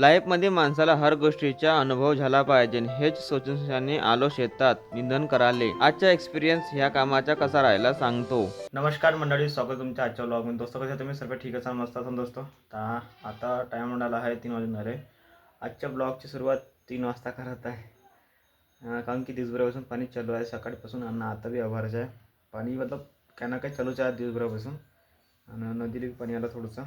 लाईफमध्ये माणसाला हर गोष्टीचा अनुभव झाला पाहिजे. हेच सोचून आलो शेतात निंदन कराले. आजचा एक्सपिरियन्स ह्या कामाचा कसा राहिला सांगतो. नमस्कार मंडळी स्वागत तुमच्या आजच्या ब्लॉगमध्ये दोस्तों कसे तुम्ही? सर्व ठीक असाल मस्त असाल दोस्तो? ता आता टाईम म्हणाला आहे तीन वाजून झाले आजच्या ब्लॉगची सुरुवात तीन वाजता करत आहे. कारण की दिवसभरापासून पाणी चालू आहे. सकाळीपासून आणि आता बी आभारच आहे. पाणी मतलब काय ना काय चालूच आहे दिवसभरापासून. आणि नदीला पाणी आलं थोडंसं.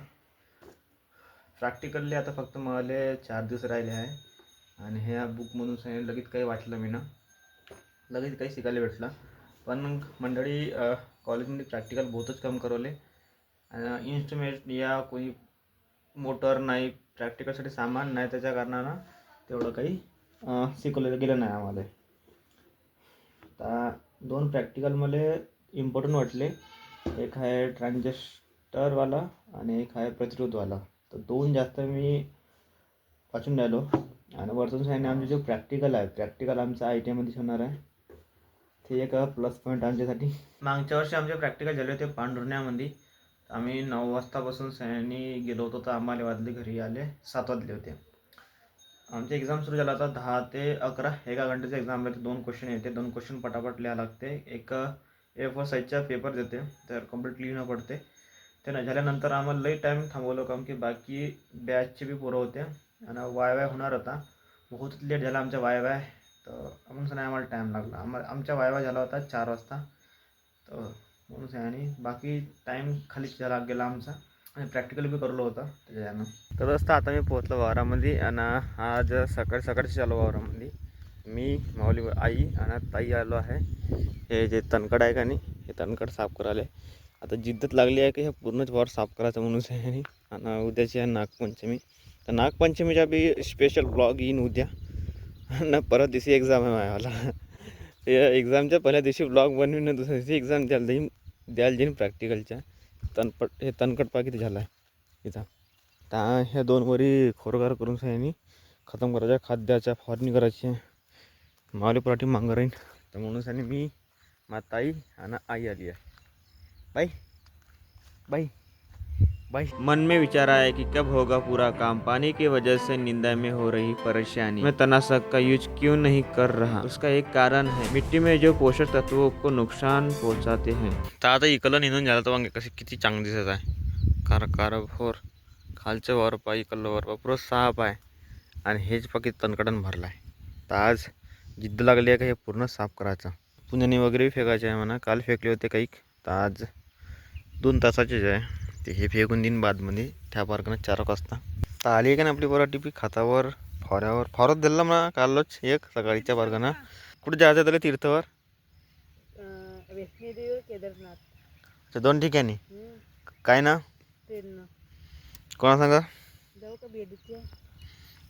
प्रॅक्टिकली आता फक्त मला चार दिवस राहिले आहे. आणि ह्या बुकमधून सांगितलं लगेच काही वाटलं मी ना. लगेच काही शिकायला भेटलं. पण मंडळी कॉलेजमध्ये प्रॅक्टिकल बहुतच कम करवले. इन्स्ट्रुमेंट या कोणी मोटर नाही प्रॅक्टिकलसाठी सामान नाही त्याच्या कारणानं तेवढं काही शिकवलं गेलं नाही आम्हाला. आता दोन प्रॅक्टिकल मला इम्पॉर्टंट वाटले. एक आहे ट्रान्झिस्टरवाला आणि एक आहे प्रतिरोधवाला. तर दोन जास्त मी वाचून राहिलो. आणि वरतून साईडने आमचे जो प्रॅक्टिकल आहे प्रॅक्टिकल आमचा आय टी आयमध्येच होणार आहे. ते एक प्लस पॉईंट आमच्यासाठी मागच्या वर्षी आमचे प्रॅक्टिकल झाले होते पांढुर्ण्यामध्ये. आम्ही नऊ वाजतापासून सैन्यानी गेलो होतो तर आम्हाला वाजले घरी आले सात वाजले होते. आमचे एक्झाम सुरू झाला होता दहा ते अकरा. एका घंट्याचे एक्झाम होते दोन क्वेश्चन येते दोन क्वेश्चन पटापट लिहा लागते. एक ए फोर साईजचा पेपर देते तर कंप्लीट लिहिणं पडते. ते नाही झाल्यानंतर आम्हाला लई टाईम थांबवलं काम की बाकी बॅचचे बी पोरं होते. आणि वाय वाय होणार होता बहुत लेट झाला आमच्या वाय वाय. तर म्हणून नाही आम्हाला टाईम लागला. आम्हाला आमच्या वाय वाय झाला होता चार वाजता. तर म्हणून आणि बाकी टाईम खालीच झाला गेला आमचा. आणि प्रॅक्टिकल बी करलो होतं त्याच्यानं. तर रस्ता आता मी पोहोचलो वावरामध्ये आणि आज सकाळी सकाळची चालू वावरामध्ये. मी माऊली आई आणि ताई आलो आहे. हे जे तनकड आहे का नाही हे तनकड साफ करायला. आता जिद्दत लागली आहे की हे पूर्णच वार साफ करायचं म्हणून आहे. आणि उद्याची आहे नागपंचमी. तर नागपंचमीचा बी स्पेशल ब्लॉग येईन उद्या. ना परत दिवशी एक्झाम आहे मला ते एक्झामच्या पहिल्या दिवशी ब्लॉग बनवीन दुसऱ्या दिवशी एक्झाम द्यायला देईन द्यायला देईन प्रॅक्टिकलच्या तणपट हे तनकट पा किती झाला आहे इथं. त्या ह्या दोन वरी खोरगार करून सह्यानी खतम करायच्या खाद्याच्या फवारणी करायची. आहे मावली पराठी मागं राहीन. तर म्हणून आणि मी माताई आणि आई आली आहे. बाय बाय बाय मन में विचार आया कि कब होगा पूरा काम। पानी की वजह से निंदा में हो रही परेशानी। मैं तनाशक का यूज क्यों नहीं कर रहा? उसका एक कारण है। मिट्टी में जो पोषक तत्वों को नुकसान पहुंचाते हैं। तर आता इकडलं निघून झालं तर मग कशी किती चांगलं दिसत आहे. कार कार भोर खालचं वर पाय इकडलं वर पाय पुरं साफ आहे आणि हेच पाकी तणकडन भरलं आहे तर आज जिद्द लागली आहे का हे पूर्ण साफ करायचं? पुण्याने वगैरे फेकायचे आहे म्हणा. काल फेकले होते काही. तर आज दोन तासाचेच आहे. ते हे फेकून देईन बादमध्ये. त्या पार्कनं चार वाजता. तर आली का ना आपली बरं टिपी? खातावर फॉऱ्यावर. फॉरत दिला म्हणा कालच एक सकाळीच्या पार्कनं. कुठे जायचं त्याला तीर्थवर? केदारनाथ. अच्छा दोन ठिकाणी. काय ना कोणा सांगा?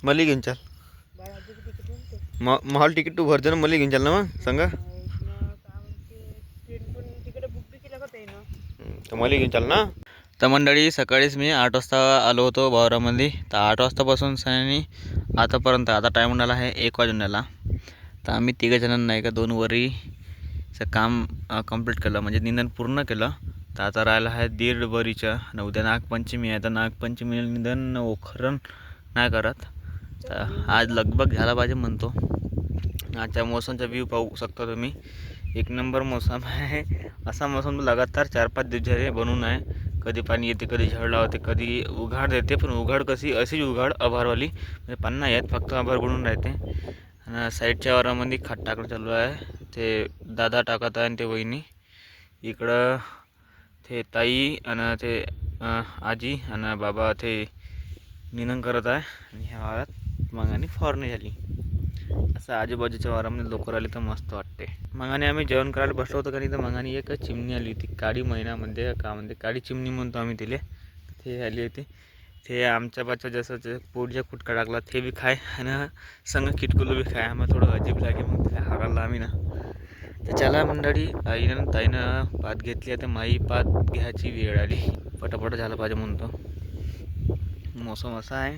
मला घेऊन चाल. हजार तिकीट तू भरजन मला घेऊन चाल ना मग सांगा इथनं काय म्हणते ट्रेन पण तिकडे बुक बी केलं का त्यानं हम्म, तर मला घेऊन चाल ना. तर मंडळी सकाळीच मी आठ वाजता आलो होतो वावरामध्ये तर आठ वाजतापासून सनी आतापर्यंत आता टाईम झाला आहे एक वाजून आला तर आम्ही तिघं जणांना नाही का दोन वरीचं काम कंप्लीट केलं. म्हणजे निंदन पूर्ण केलं. तर आता राहिलं आहे दीड वरीचं. आणि उद्या नागपंचमी आहे. तर नागपंचमी निंदन ओखरण नाही करत. तर आज लगभग झाला पाहिजे म्हणतो. आजच्या मोसमचा व्ह्यू पाहू शकता तुम्ही. एक नंबर मौसम आहे असा मौसम लगातार चार पाच दिवस झाले बनून आहे। कधी पाणी येते कधी झड लावते कधी उघाड देते पण उघाड कशी अशीच उघाड आभारवाली म्हणजे पन्ना नाही येत फक्त आभार बनून राहते. आणि साईडच्या वारामध्ये खाट टाकणं चालू आहे. ते दादा टाकत आहे आणि ते वहिनी. इकडं ते ताई आणि ते आजी आणि बाबा ते निनंग करत आहे. आणि ह्या वारात मगाने फवारणी झाली. असं आजूबाजूच्या वारामध्ये लोकर आले तर मस्त वाटते. मगाने आम्ही जेवण करायला बसलो होतो कारण इथं मगाने एक चिमणी आली होती. काळी महिन्यामध्ये का म्हणते काळी चिमणी म्हणतो आम्ही तिले. ते आली होती. ते आमच्या बाच्या जसं जे पोटच्या कुटका टाकला ते बी खाय आणि संग किटकुलं बी खाय. आम्हाला थोडं अजीब लागे मग ते हारायला आम्ही ना. त्याच्याला मंडळी आईनं ताईनं पात घेतली. आता माई पात घ्यायची वेळ आली. पटापट झालं पाहिजे म्हणतो मोसम असा आहे.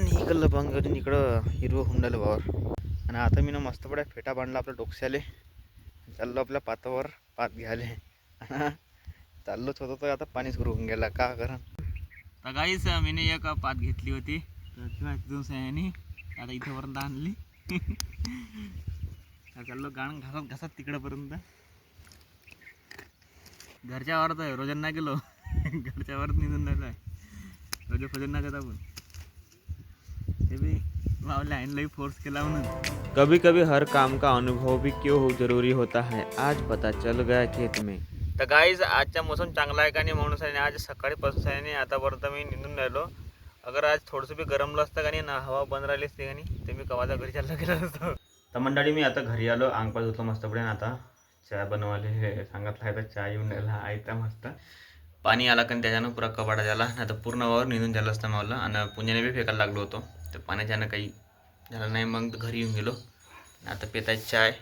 आणि इकडलं बंगालीन इकडं हिरवं हुंडालं भावावर. आणि आता मी ना मस्त पड्या फेटा बांधला आपल्या डोक्याले. चाललो आपल्या पातावर पात घ्यायले चाललोच होतो तर आता पाणी सुरू होऊन गेला. का कारण? तर काहीच मी एक पात घेतली होती. किंवा तिथून सयानी आता इथंपर्यंत आणली. चाललो गाण घासत घासत तिकडंपर्यंत. घरच्या वावरात आहे. रोजन नाही गेलो. घरच्या वावरात निघून राहिलो आहे. रोज फजन नाही आपण. ते बी मावले आणलंही फोर्स केला म्हणून. कभी कभी हर काम का अनुभव भी क्यों हो जरूरी होता है? आज पता चल गया खेत में। तर गाईज आजचा मोसम चांगला आहे का नाही म्हणून आहे आज सकाळीपासून आहे नाही आतापर्यंत मी निघून राहिलो. अगर आज थोडंसं बी गरमलं असतं का नाही ना हवा बंद राहिली असते का नाही ते मी कवाचा घरी चालला गेलो असतो. तर मंडळी मी आता घरी आलो अंगपास धुतलं मस्तपणे आता. चहा बनवाले हे सांगितलं आहे तर चहा येऊन राहिला आयता मस्त. पाणी आला कारण त्याच्यानं पुरा कबाडा झाला नाही तर पूर्ण वावर निघून झालं असतं मला आणि पुण्याने बी फेकायला लागलो होतो. तर पाण्याच्यानं काही झालं नाही. मग घरी येऊन गेलो. आता पेताय चाय.